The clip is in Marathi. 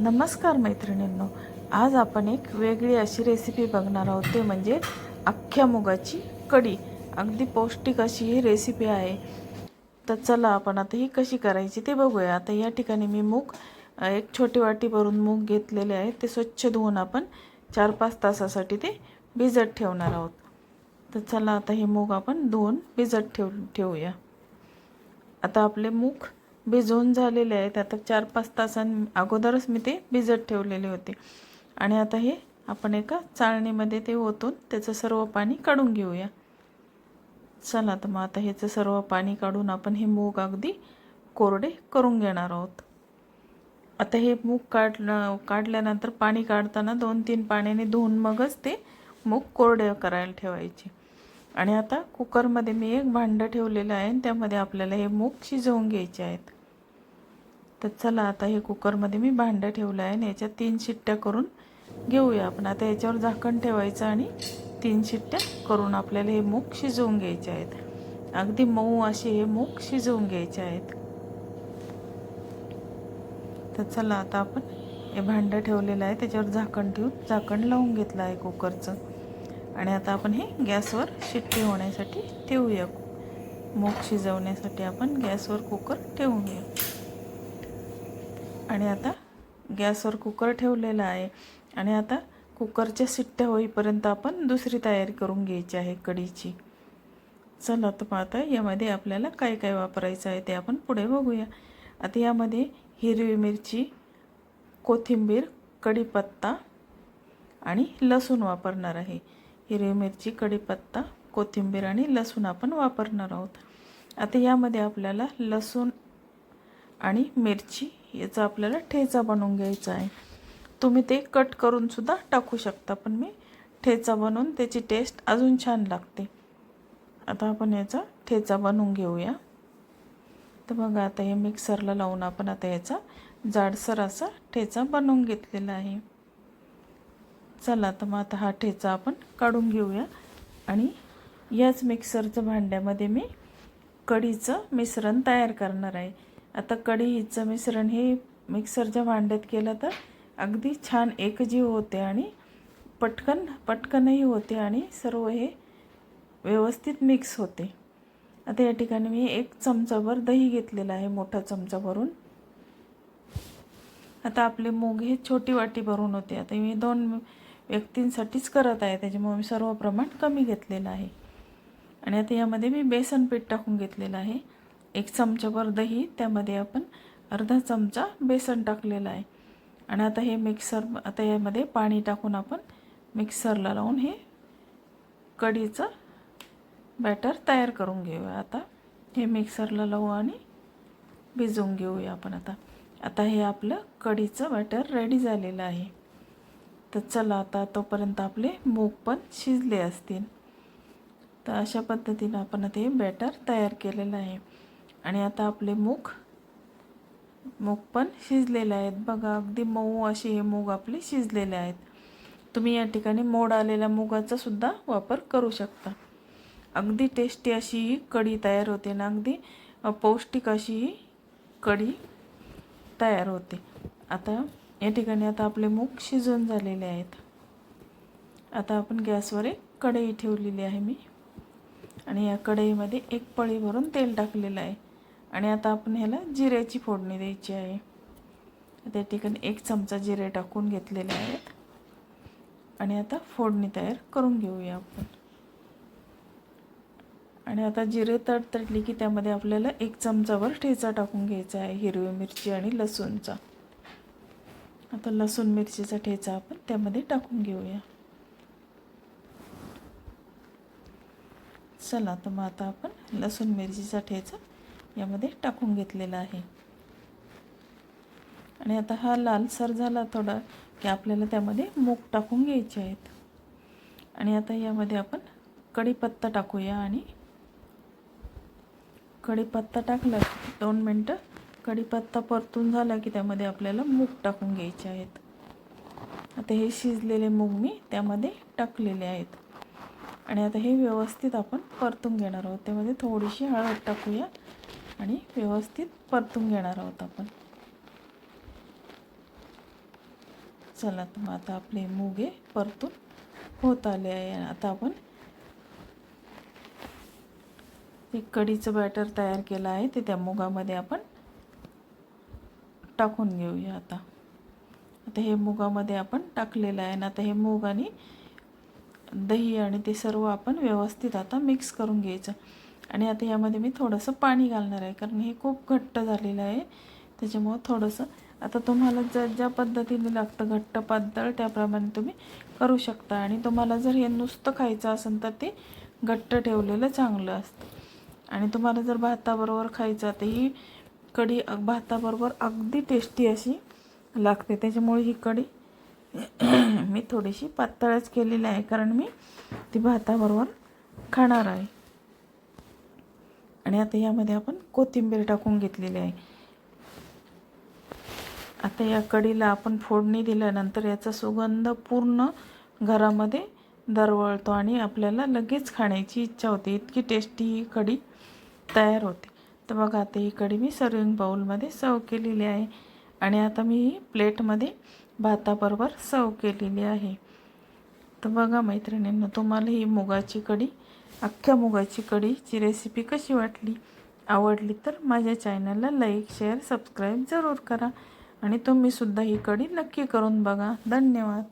नमस्कार मैत्रिणींनो आज आपण एक वेगळी अशी रेसिपी बघणार आहोत. ते म्हणजे अख्ख्या मुगाची कढी. अगदी पौष्टिक अशी ही रेसिपी आहे. तर चला आपण आता ही कशी करायची ते बघूया. आता या ठिकाणी मी मूग एक छोटी वाटी भरून मूग घेतलेले आहे. ते स्वच्छ धुवून आपण चार पाच तासासाठी ते भिजत ठेवणार आहोत. तर चला आता हे मूग आपण धुवून भिजत ठेव ठेवूया. आता आपले मूग भिजवून झालेले आहेत. आता चार पाच तासां अगोदरच मी ते भिजत ठेवलेले होते. आणि आता हे आपण एका चाळणीमध्ये ते ओतून त्याचं सर्व पाणी काढून घेऊया. चला तर मग आता ह्याचं सर्व पाणी काढून आपण हे मूग अगदी कोरडे करून घेणार आहोत. आता हे मूग काढलं काढल्यानंतर पाणी काढताना दोन तीन पाण्याने धुवून मगच ते मूग कोरडे करायला ठेवायचे. आणि आता कुकरमध्ये मी एक भांडं ठेवलेलं आहे आणि त्यामध्ये आपल्याला हे मूग शिजवून घ्यायचे आहेत. तर चला आता हे कुकरमध्ये मी भांडं ठेवलं आहे आणि याच्यात तीन शिट्ट्या करून घेऊया आपण. आता याच्यावर झाकण ठेवायचं आणि तीन शिट्ट्या करून आपल्याला हे मूग शिजवून घ्यायचे आहेत. अगदी मऊ असे हे मूग शिजवून घ्यायचे आहेत. तर चला आता आपण हे भांडं ठेवलेलं आहे. त्याच्यावर झाकण ठेवून झाकण लावून घेतलं आहे कुकरचं. आणि आता आपण हे गॅसवर शिट्टी होण्यासाठी ठेवूया. मूग शिजवण्यासाठी आपण गॅसवर कुकर ठेवून घेऊ. आणि आता गॅसवर कुकर ठेवलेला आहे. आणि आता कुकरच्या सिट्ट्या होईपर्यंत आपण दुसरी तयारी करून घ्यायची आहे कढीची चला तर मग आता यामध्ये आपल्याला काय काय वापरायचं आहे ते आपण पुढे बघूया. आता यामध्ये हिरवी मिरची कोथिंबीर कढीपत्ता आणि लसूण वापरणार आहे. हिरवी मिरची कढीपत्ता कोथिंबीर आणि लसूण आपण वापरणार आहोत. आता यामध्ये आपल्याला लसूण आणि मिरची याचा आपल्याला ठेचा बनवून घ्यायचा आहे. तुम्ही ते कट करूनसुद्धा टाकू शकता पण मी ठेचा बनवून त्याची टेस्ट अजून छान लागते. आता आपण याचा ठेचा बनवून घेऊया. तर बघा आता हे मिक्सरला लावून आपण आता याचा जाडसर असा ठेचा बनवून घेतलेला आहे. चला तर मग आता हा ठेचा आपण काढून घेऊया. आणि याच मिक्सरच्या भांड्यामध्ये मी कढीचं मिश्रण तयार करणार आहे. आता कढीचं मिश्रण हे मिक्सरच्या भांड्यात केलं तर अगदी छान एकजीव होते आणि पटकन पटकनही होते आणि सर्व हे व्यवस्थित मिक्स होते. आता या ठिकाणी मी एक चमचाभर दही घेतलेला आहे मोठा चमचा भरून. आता आपले मूग हे छोटी वाटी भरून होते. आता मी दोन व्यक्तींसाठीच करत आहे त्याच्यामुळे मी सर्व प्रमाण कमी घेतलेलं आहे. आणि आता यामध्ये मी बेसन पीठ टाकून घेतलेलं आहे. एक चमचाभर दही त्यामध्ये आपण अर्धा चमचा बेसन टाकलेलं आहे. आणि आता हे मिक्सर आता यामध्ये पाणी टाकून आपण मिक्सरला लावून हे कढीचं बॅटर तयार करून घेऊया. आता हे मिक्सरला लावू आणि भिजवून घेऊया आपण आता. आता हे आपलं कढीचं बॅटर रेडी झालेलं आहे. तर चला आता तोपर्यंत आपले मूग पण शिजले असतील. तर अशा पद्धतीनं आपण ते बॅटर तयार केलेलं आहे. आणि आता आपले मूग. मूग पण शिजलेले आहेत. बघा अगदी मऊ असे हे मूग आपले शिजलेले आहेत. तुम्ही या ठिकाणी मोड आलेल्या मुगाचा सुद्धा वापर करू शकता. अगदी टेस्टी अशी ही कढी तयार होते ना अगदी पौष्टिक अशी ही कढी तयार होते. आता या ठिकाणी आता आपले मूग शिजून झालेले आहेत. आता आपण गॅसवर एक कढई ठेवलेली आहे मी. आणि या कढईमध्ये एक पळी भरून तेल टाकलेलं आहे. आणि आता आपण ह्याला जिऱ्याची फोडणी द्यायची आहे. त्या ठिकाणी एक चमचा जिरे टाकून घेतलेले आहेत. आणि आता फोडणी तयार करून घेऊया आपण. आणि आता जिरे तडतडली की त्यामध्ये आपल्याला एक चमचावर ठेचा टाकून घ्यायचा आहे हिरवी मिरची आणि लसूणचा. आता लसूण मिरचीचा ठेचा आपण त्यामध्ये टाकून घेऊया. चला तर मग आता आपण लसूण मिरचीचा ठेचा यामध्ये टाकून घेतलेला आहे. आणि आता हा लालसर झाला थोडा की आपल्याला त्यामध्ये मूग टाकून घ्यायचे आहेत. आणि आता यामध्ये आपण कढीपत्ता टाकूया आणि कढीपत्ता टाकला दोन मिनटं कढीपत्ता परतून झाला की त्यामध्ये आपल्याला मूग टाकून घ्यायचे आहेत. आता हे शिजलेले मूग मी त्यामध्ये टाकलेले आहेत. आणि आता हे व्यवस्थित आपण परतून घेणार आहोत. त्यामध्ये थोडीशी हळद टाकूया. आणि व्यवस्थित परतून घेणार आहोत आपण. चला तर मग आता आपले मुगे परतून होत आले आहे. आता आपण एक कढीचं बॅटर तयार केलं आहे. ते त्या मुगामध्ये आपण टाकून घेऊया आता. आता हे मुगामध्ये आपण टाकलेलं आहे आणि आता हे मूग आणि दही आणि ते सर्व आपण व्यवस्थित आता मिक्स करून घ्यायचं. आणि आता यामध्ये मी थोडंसं पाणी घालणार आहे कारण हे खूप घट्ट झालेलं आहे. त्याच्यामुळं थोडंसं आता तुम्हाला ज्या ज्या पद्धतीने लागतं घट्ट पातळ त्याप्रमाणे तुम्ही करू शकता. आणि तुम्हाला जर हे नुसतं खायचं असेल तर ते घट्ट ठेवलेलं चांगलं असतं. आणि तुम्हाला जर भाताबरोबर खायचं तर ही कढी भाताबरोबर अगदी टेस्टी अशी लागते. त्याच्यामुळे ही कढी मी थोडीशी पातळच केलेली आहे कारण मी ती भाताबरोबर खाणार आहे. आणि आता यामध्ये आपण कोथिंबीर टाकून घेतलेली आहे. आता या कढीला आपण फोडणी दिल्यानंतर याचा सुगंध पूर्ण घरामध्ये दरवळतो आणि आपल्याला लगेच खाण्याची इच्छा होते. इतकी टेस्टी ही कढी तयार होते. तर बघा आता ही कढी मी सर्विंग बाउलमध्ये सर्व केलेली आहे. आणि आता मी ही प्लेटमध्ये भाताबरोबर सर्व केलेली आहे. तर बघा मैत्रिणींना तुम्हाला ही मुगाची कढी अख्ख्या मुगाची कढीची रेसिपी कशी वाटली? आवडली तर माझ्या चॅनलला लाईक शेअर सबस्क्राईब जरूर करा. आणि तुम्हीसुद्धा ही कढी नक्की करून बघा. धन्यवाद.